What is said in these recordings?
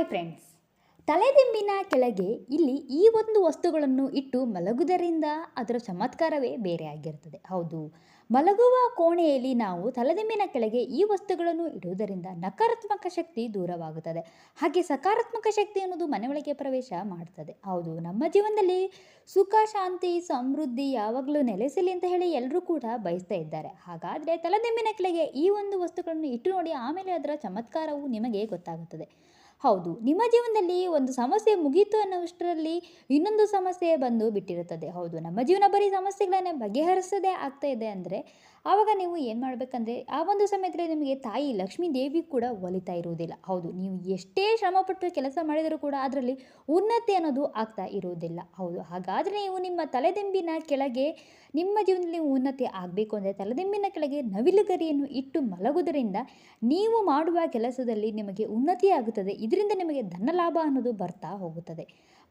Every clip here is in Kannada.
ಹಾಯ್ ಫ್ರೆಂಡ್ಸ್ ತಲೆದಿಂಬಿನ ಕೆಳಗೆ ಇಲ್ಲಿ ಈ ಒಂದು ವಸ್ತುಗಳನ್ನು ಇಟ್ಟು ಮಲಗುವುದರಿಂದ ಅದರ ಚಮತ್ಕಾರವೇ ಬೇರೆ ಆಗಿರ್ತದೆ. ಹೌದು. ಮಲಗುವ ಕೋಣೆಯಲ್ಲಿ ನಾವು ತಲೆದಿಂಬಿನ ಕೆಳಗೆ ಈ ವಸ್ತುಗಳನ್ನು ಇಡುವುದರಿಂದ ನಕಾರಾತ್ಮಕ ಶಕ್ತಿ ದೂರವಾಗುತ್ತದೆ. ಹಾಗೆ ಸಕಾರಾತ್ಮಕ ಶಕ್ತಿ ಅನ್ನೋದು ಮನೆಯೊಳಗೆ ಪ್ರವೇಶ ಮಾಡ್ತದೆ. ಹೌದು. ನಮ್ಮ ಜೀವನದಲ್ಲಿ ಸುಖ, ಶಾಂತಿ, ಸಮೃದ್ಧಿ ಯಾವಾಗಲೂ ನೆಲೆಸಲಿ ಅಂತ ಹೇಳಿ ಎಲ್ಲರೂ ಕೂಡ ಬಯಸ್ತಾ ಇದ್ದಾರೆ. ಹಾಗಾದರೆ ತಲೆದಿಂಬಿನ ಕೆಳಗೆ ಈ ಒಂದು ವಸ್ತುಗಳನ್ನು ಇಟ್ಟು ನೋಡಿ ಆಮೇಲೆ ಅದರ ಚಮತ್ಕಾರವು ನಿಮಗೆ ಗೊತ್ತಾಗುತ್ತದೆ. ಹೌದು, ನಿಮ್ಮ ಜೀವನದಲ್ಲಿ ಒಂದು ಸಮಸ್ಯೆ ಮುಗೀತು ಅನ್ನೋಷ್ಟರಲ್ಲಿ ಇನ್ನೊಂದು ಸಮಸ್ಯೆ ಬಂದು ಬಿಟ್ಟಿರುತ್ತದೆ. ಹೌದು, ನಮ್ಮ ಜೀವನ ಬರೀ ಸಮಸ್ಯೆಗಳನ್ನೇ ಬಗೆಹರಿಸದೇ ಆಗ್ತಾ ಇದೆ ಅಂದರೆ ಆವಾಗ ನೀವು ಏನು ಮಾಡಬೇಕಂದ್ರೆ ಆ ಒಂದು ಸಮಯದಲ್ಲಿ ನಿಮಗೆ ತಾಯಿ ಲಕ್ಷ್ಮೀ ದೇವಿ ಕೂಡ ಒಲಿತಾ ಇರುವುದಿಲ್ಲ. ಹೌದು, ನೀವು ಎಷ್ಟೇ ಶ್ರಮಪಟ್ಟು ಕೆಲಸ ಮಾಡಿದರೂ ಕೂಡ ಅದರಲ್ಲಿ ಉನ್ನತಿ ಅನ್ನೋದು ಆಗ್ತಾ ಇರುವುದಿಲ್ಲ. ಹೌದು, ಹಾಗಾದರೆ ನೀವು ನಿಮ್ಮ ತಲೆದಿಂಬಿನ ಕೆಳಗೆ ನಿಮ್ಮ ಜೀವನದಲ್ಲಿ ಉನ್ನತಿ ಆಗಬೇಕು ಅಂದರೆ ತಲೆದಿಂಬಿನ ಕೆಳಗೆ ನವಿಲುಗರಿಯನ್ನು ಇಟ್ಟು ಮಲಗುವುದರಿಂದ ನೀವು ಮಾಡುವ ಕೆಲಸದಲ್ಲಿ ನಿಮಗೆ ಉನ್ನತಿ ಆಗುತ್ತದೆ. ಇದರಿಂದ ನಿಮಗೆ ಧನ ಲಾಭ ಅನ್ನೋದು ಬರ್ತಾ ಹೋಗುತ್ತದೆ.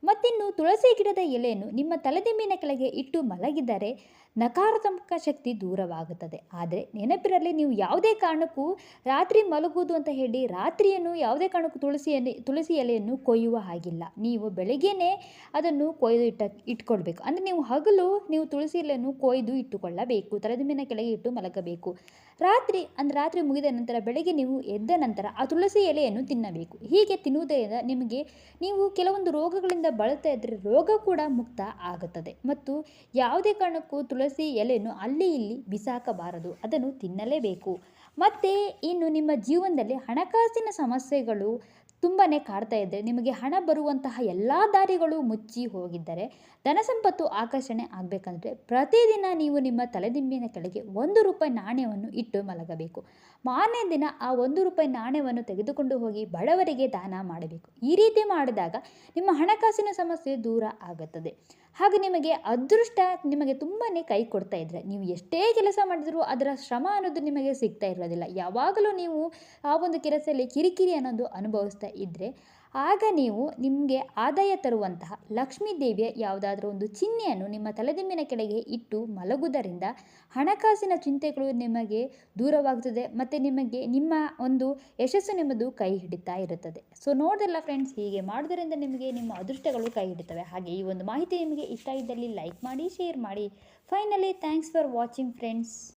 ಮತ್ತಿನ್ನು ತುಳಸಿ ಗಿಡದ ಎಲೆಯನ್ನು ನಿಮ್ಮ ತಲೆದಿಂಬಿನ ಕೆಳಗೆ ಇಟ್ಟು ಮಲಗಿದರೆ ನಕಾರಾತ್ಮಕ ಶಕ್ತಿ ದೂರವಾಗುತ್ತದೆ. ಆದರೆ ನೆನಪಿರಲಿ, ನೀವು ಯಾವುದೇ ಕಾರಣಕ್ಕೂ ರಾತ್ರಿ ಮಲಗುವುದು ಅಂತ ಹೇಳಿ ರಾತ್ರಿಯನ್ನು ಯಾವುದೇ ಕಾರಣಕ್ಕೂ ತುಳಸಿ ಎಲೆ, ತುಳಸಿ ಎಲೆಯನ್ನು ಕೊಯ್ಯುವ ಹಾಗಿಲ್ಲ. ನೀವು ಬೆಳಗ್ಗೆನೇ ಅದನ್ನು ಕೊಯ್ದು ಇಟ್ಟ, ಇಟ್ಕೊಳ್ಬೇಕು. ಅಂದರೆ ನೀವು ಹಗಲು ನೀವು ತುಳಸಿ ಎಲೆಯನ್ನು ಕೊಯ್ದು ಇಟ್ಟುಕೊಳ್ಳಬೇಕು. ತಲೆದಿಂಬಿನ ಕೆಳಗೆ ಇಟ್ಟು ಮಲಗಬೇಕು. ರಾತ್ರಿ, ಅಂದರೆ ರಾತ್ರಿ ಮುಗಿದ ನಂತರ ಬೆಳಗ್ಗೆ ನೀವು ಎದ್ದ ನಂತರ ಆ ತುಳಸಿ ಎಲೆಯನ್ನು ತಿನ್ನಬೇಕು. ಹೀಗೆ ತಿನ್ನುವುದರಿಂದ ನಿಮಗೆ, ನೀವು ಕೆಲವೊಂದು ರೋಗಗಳಿಂದ ಬಳಲ್ತಾ ಇದ್ರೆ ರೋಗ ಕೂಡ ಮುಕ್ತ ಆಗುತ್ತದೆ. ಮತ್ತು ಯಾವುದೇ ಕಾರಣಕ್ಕೂ ತುಳಸಿ ಎಲೆಯನ್ನು ಅಲ್ಲಿ ಇಲ್ಲಿ ಬಿಸಾಕಬಾರದು. ಅದನ್ನು ತಿನ್ನಲೇಬೇಕು. ಮತ್ತು ಇನ್ನು ನಿಮ್ಮ ಜೀವನದಲ್ಲಿ ಹಣಕಾಸಿನ ಸಮಸ್ಯೆಗಳು ತುಂಬಾ ಕಾಡ್ತಾ ಇದ್ದರೆ ನಿಮಗೆ ಹಣ ಬರುವಂತಹ ಎಲ್ಲ ದಾರಿಗಳು ಮುಚ್ಚಿ ಹೋಗಿದ್ದರೆ ಧನ ಸಂಪತ್ತು ಆಕರ್ಷಣೆ ಆಗಬೇಕಂದ್ರೆ ಪ್ರತಿದಿನ ನೀವು ನಿಮ್ಮ ತಲೆದಿಂಬಿನ ಕೆಳಗೆ ಒಂದು ರೂಪಾಯಿ ನಾಣ್ಯವನ್ನು ಇಟ್ಟು ಮಲಗಬೇಕು. ಮಾರನೇ ದಿನ ಆ ಒಂದು ರೂಪಾಯಿ ನಾಣ್ಯವನ್ನು ತೆಗೆದುಕೊಂಡು ಹೋಗಿ ಬಡವರಿಗೆ ದಾನ ಮಾಡಬೇಕು. ಈ ರೀತಿ ಮಾಡಿದಾಗ ನಿಮ್ಮ ಹಣಕಾಸಿನ ಸಮಸ್ಯೆ ದೂರ ಆಗುತ್ತದೆ. ಹಾಗೆ ನಿಮಗೆ ಅದೃಷ್ಟ ನಿಮಗೆ ತುಂಬಾ ಕೈ ಕೊಡ್ತಾ ಇದ್ದರೆ ನೀವು ಎಷ್ಟೇ ಕೆಲಸ ಮಾಡಿದರೂ ಅದರ ಶ್ರಮ ಅನ್ನೋದು ನಿಮಗೆ ಸಿಗ್ತಾ ಇರೋದಿಲ್ಲ. ಯಾವಾಗಲೂ ನೀವು ಆ ಒಂದು ಕೆಲಸದಲ್ಲಿ ಕಿರಿಕಿರಿ ಅನ್ನೋದು ಅನುಭವಿಸ್ತಾ ಇದ್ದರೆ ಆಗ ನೀವು ನಿಮಗೆ ಆದಾಯ ತರುವಂತಹ ಲಕ್ಷ್ಮೀ ದೇವಿಯ ಯಾವುದಾದ್ರೂ ಒಂದು ಚಿಹ್ನೆಯನ್ನು ನಿಮ್ಮ ತಲೆದಿಂಬಿನ ಕೆಳಗೆ ಇಟ್ಟು ಮಲಗುವುದರಿಂದ ಹಣಕಾಸಿನ ಚಿಂತೆಗಳು ನಿಮಗೆ ದೂರವಾಗುತ್ತದೆ ಮತ್ತು ನಿಮಗೆ ನಿಮ್ಮ ಒಂದು ಯಶಸ್ಸು ನಿಮ್ಮದು ಕೈ ಹಿಡಿತಾ ಇರುತ್ತದೆ. ಸೊ ನೋಡ್ದಲ್ಲ ಫ್ರೆಂಡ್ಸ್ ಹೀಗೆ ಮಾಡೋದರಿಂದ ನಿಮಗೆ ನಿಮ್ಮ ಅದೃಷ್ಟಗಳು ಕೈ ಹಿಡಿತವೆ. ಹಾಗೆ ಈ ಒಂದು ಮಾಹಿತಿ ನಿಮಗೆ ಇಷ್ಟ ಇದ್ದಲ್ಲಿ ಲೈಕ್ ಮಾಡಿ ಶೇರ್ ಮಾಡಿ. Finally thanks for watching friends